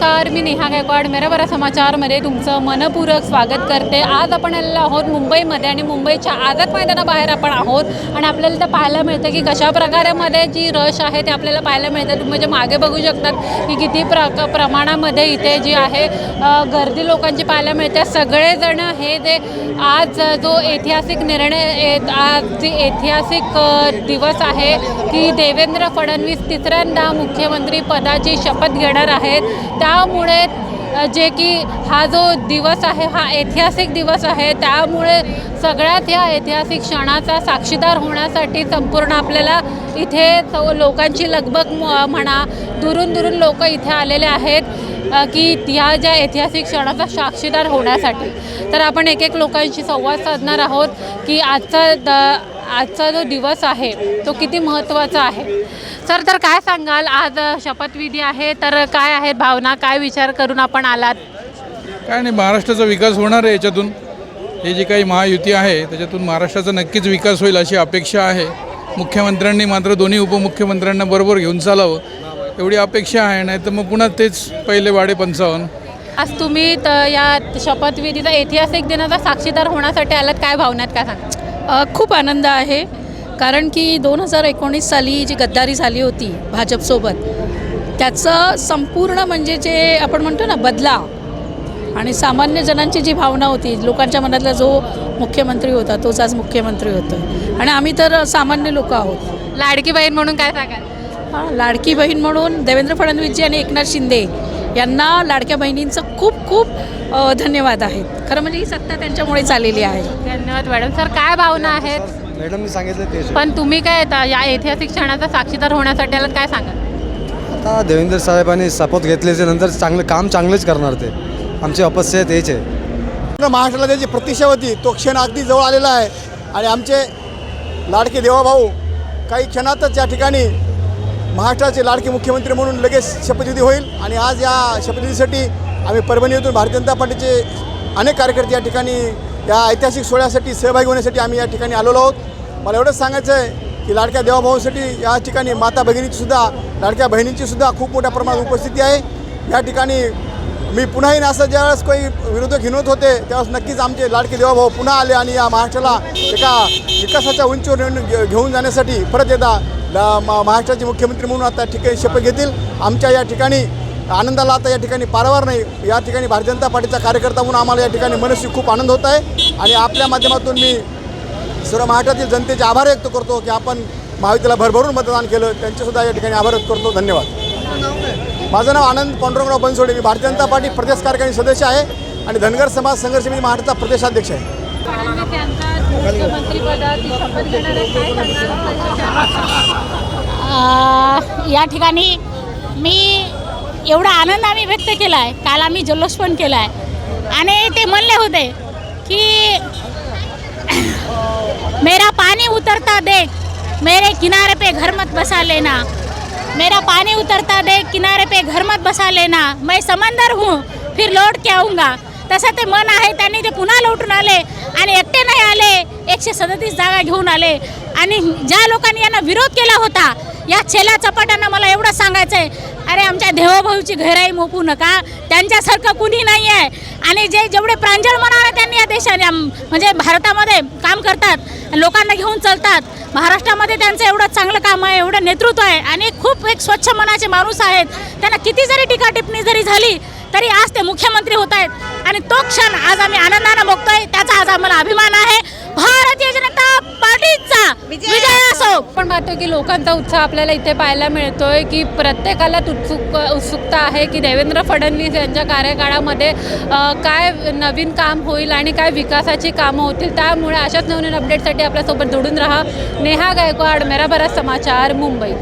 नमस्कार मी नेहा गायकवाड. मेराबरा समाचारमध्ये तुमचं मनपूरक स्वागत करते. आज आपण आलेलो आहोत मुंबईमध्ये आणि मुंबईच्या आझाद मैदानाबाहेर आपण आहोत. आणि आपल्याला तर पाहायला मिळतं की कशा प्रकारामध्ये जी रश आहे ते आपल्याला पाहायला मिळतं. तुम्ही म्हणजे मागे बघू शकतात की किती प्र प्रमाणामध्ये इथे जी आहे गर्दी लोकांची पाहायला मिळते. सगळेजण हे जे आज जो ऐतिहासिक निर्णय आज जी ऐतिहासिक दिवस आहे की देवेंद्र फडणवीस तिसऱ्यांदा मुख्यमंत्री पदाची शपथ घेणार आहेत. त्या त्यामुळे जे की हा जो दिवस आहे हा ऐतिहासिक दिवस आहे त्यामुळे सगळ्यात या ऐतिहासिक क्षणाचा साक्षीदार होण्यासाठी संपूर्ण आपल्याला इथे स- लोकांची लगबग म- म्हणा दुरून दुरून लोक इथे आलेले आहेत की ह्या ज्या ऐतिहासिक क्षणाचा साक्षीदार होण्यासाठी. तर आपण एक एक लोकांशी संवाद साधणार आहोत की आजचा द आजचा जो दिवस आहे तो किती महत्त्वाचा आहे? सर तर काय सांगाल? आज शपथविधी आहे तर काय आहेत भावना? काय विचार करून आपण आलात? काय नाही महाराष्ट्राचा विकास होणार आहे याच्यातून. हे जी काही महायुती आहे त्याच्यातून महाराष्ट्राचा नक्कीच विकास होईल अशी अपेक्षा आहे. मुख्यमंत्र्यांनी मात्र दोन्ही उपमुख्यमंत्र्यांना बरोबर घेऊन चालावं. एवढी अपेक्षा आहे नाही तर मग पुन्हा तेच पहिले वाडे पंचावन्न. आज तुम्ही त या शपथविधीचा ऐतिहासिक दिनाचा साक्षीदार होण्यासाठी आलात. काय भावना आहेत? काय सांगा खूप आनंद आहे. कारण की दोन हजार एकोणीस साली जी गद्दारी झाली होती भाजपसोबत त्याचं संपूर्ण म्हणजे जे आपण म्हणतो ना बदला आणि सामान्य जनांची जी भावना होती लोकांच्या मनातला जो मुख्यमंत्री होता तोच आज मुख्यमंत्री होतो आणि आम्ही तर सामान्य लोक आहोत. लाडकी बहीण म्हणून काय सांगाल? हां लाडकी बहीण म्हणून देवेंद्र फडणवीसजी आणि एकनाथ शिंदे यांना लाडक्या बहिणींचं खूप खूप धन्यवाद आहेत. खरं म्हणजे ही सत्ता त्यांच्यामुळेच आलेली आहे. धन्यवाद मॅडम. सर काय भावना आहेत? मॅडमनी सांगितलं तेच पण तुम्ही काय आता या ऐतिहासिक क्षणाचा साक्षीदार होण्यासाठी आलात काय सांगाल? आता देवेंद्र साहेबांनी शपथ घेतल्याच्या नंतर चांगलं काम चांगलंच करणार ते. आमची अपस्या तेच आहे. पूर्ण महाराष्ट्राला त्याची प्रतीक्षा होती तो क्षण अगदी जवळ आलेला आहे. आणि आमचे लाडके देवाभाऊ काही क्षणातच या ठिकाणी महाराष्ट्राचे लाडके मुख्यमंत्री म्हणून लगेच शपथविधी होईल. आणि आज या शपथविधीसाठी आम्ही परभणी येथून भारतीय जनता पार्टीचे अनेक कार्यकर्ते या ठिकाणी या ऐतिहासिक सोहळ्यासाठी सहभागी होण्यासाठी आम्ही या ठिकाणी आलेलो आहोत. मला एवढंच सांगायचं आहे की लाडक्या देवाभाऊसाठी या ठिकाणी माता भगिनीची सुद्धा लाडक्या बहिणींची सुद्धा खूप मोठ्या प्रमाणात उपस्थिती आहे. या ठिकाणी मी पुन्हा येईन असं ज्यावेळेस काही विरोधक हिनवत होते त्यावेळेस नक्कीच आमचे लाडके देवाभाऊ पुन्हा आले आणि या महाराष्ट्राला एका विकासाच्या उंचीवर नेऊन घे- घेऊन जाण्यासाठी परत एकदा महाराष्ट्राचे मुख्यमंत्री म्हणून आता ठिकाणी शपथ घेतील. आमच्या या ठिकाणी आनंदाला आता या ठिकाणी पारवार नाही. या ठिकाणी भारतीय जनता पार्टीचा कार्यकर्ता म्हणून आम्हाला या ठिकाणी मनस्वी खूप आनंद होत आहे. आणि आपल्या माध्यमातून मी सर्व महाराष्ट्रातील जनतेचे आभार व्यक्त करतो की आपण महाविद्याला भरभरून मतदान केलं. त्यांचेसुद्धा या ठिकाणी आभार व्यक्त करतो. धन्यवाद. माझं नाव आनंद पांडुरंगराव बनसोडे. मी भारतीय जनता पार्टी प्रदेश कार्यकारिणी सदस्य आहे आणि धनगर समाज संघर्ष समिती महाराष्ट्राचा प्रदेशाध्यक्ष आहे. या ठिकाणी मी एवढा आनंद आम्ही व्यक्त केला आहे काल आम्ही जल्लोष पण केला आहे आणि ते म्हणले होते की मेरा पाणी उतरता देख मेरे किनारे पे घर मत बसा लेना. मेरा पानी उतरता देख किनारे पे घर मत बसा लेना। मैं समंदर हूँ फिर लौट के आऊँगा। तसं ते मन आहे त्यांनी ते पुन्हा लौटून आले आणि एकटे नाही आले एकशे सदतीस जागा घेऊन आले. आणि ज्या लोकांनी यांना विरोध केला होता या छेल्या चपाट्यांना मला एवढं सांगायचं आहे अरे आमच्या देवाभाऊची घराई मोपू नका. त्यांच्यासारखं कुणी नाही आहे आणि जे जेवढे प्रांजळ म्हणाले त्यांनी या देशाने म्हणजे भारतामध्ये काम करतात लोकांना घेऊन चालतात. महाराष्ट्रामध्ये त्यांचं एवढं चांगलं काम आहे एवढं नेतृत्व आहे. आणि खूप एक स्वच्छ मनाचे माणूस आहेत. त्यांना किती जरी टीका टिप्पणी जरी झाली तरी आज ते मुख्यमंत्री होत आहेत. आणि तो क्षण आज आम्ही आनंदानं बघतोय त्याचा आज आम्हाला अभिमान आहे. भारतीय जनता पार्टीचा विजय असो. आपण पाहतो की लोकांचा उत्साह आपल्याला इथे पाहायला मिळतोय की प्रत्येकालाच उत्सुक उत्सुकता आहे की देवेंद्र फडणवीस यांच्या कार्यकाळामध्ये काय नवीन काम होईल आणि काय विकासाची कामं होतील त्यामुळे अशाच नवीन अपडेटसाठी आपल्यासोबत जोडून राहा. नेहा गायकवाड मेरा बरा समाचार मुंबई.